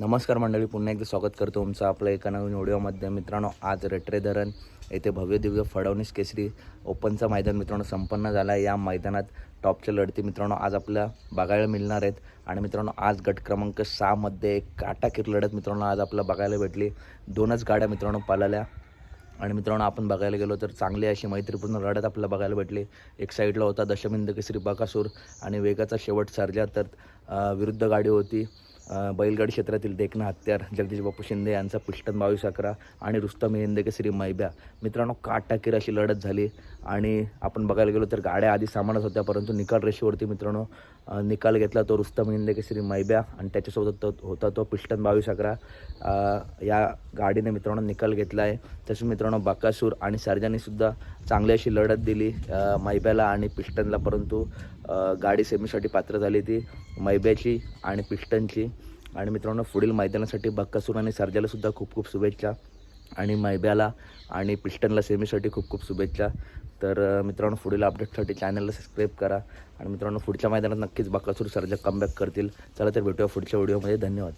नमस्कार मंडळी पुन्हा एकदा स्वागत करतो तुमचं आपल्या एका नवीन व्हिडिओमध्ये मित्रांनो आज रेट्रे धरण येथे भव्य दिव्य फडवणीस केसरी ओपनचा मैदान मित्रांनो संपन्न झाला आहे. या मैदानात टॉपच्या लढती मित्रांनो आज आपल्या बघायला मिळणार आहेत. आणि मित्रांनो आज गट क्रमांक सहामध्ये एक काटाकीर लढत मित्रांनो आज आपल्याला बघायला भेटली. दोनच गाड्या मित्रांनो पळाल्या. आणि मित्रांनो आपण बघायला गेलो तर चांगली अशी मैत्रीपूर्ण लढत आपल्याला बघायला भेटली. एक साईडला होता दशमिंद केसरी बकासूर आणि वेगाचा शेवट सर्जा तर विरुद्ध गाडी होती. बैलगाडी क्षेत्रातील देखना हत्यार जगदीश बापू शिंदे यांचा पिष्टन बावीस अकरा आणि रुस्तम हिंदे केसरी मैब्या. मित्रांनो काटाकीर अशी लढत झाली आणि आपण बघायला गेलो तर गाड्या आधी सामानच होत्या परंतु निकाल रेषेवरती मित्रांनो निकाल घेतला तो रुस्तम हिंदे केसरी मैब्या आणि त्याच्यासोबत तो होता तो पिष्टन बावीस अकरा. या गाडीने मित्रांनो निकाल घेतला आहे तसेच मित्रांनो बाकासूर आणि सर्जानीसुद्धा चांगली अशी लढत दिली मैब्याला आणि पिष्टनला परंतु गाडी सेमीसाठी पात्र झाली ती मैब्याची आणि पिष्टनची. आणि मित्रांनो पुढील मैदानासाठी बक्कासूर आणि सर्जालासुद्धा खूप खूप शुभेच्छा. आणि मैब्याला आणि पिस्टनला सेमीसाठी खूप खूप शुभेच्छा. तर मित्रांनो पुढील अपडेटसाठी चॅनलला सबस्क्राईब करा. आणि मित्रांनो पुढच्या मैदानात नक्कीच बक्कासूर सर्जा कमबॅक करतील. चला तर भेटूया पुढच्या व्हिडिओमध्ये धन्यवाद.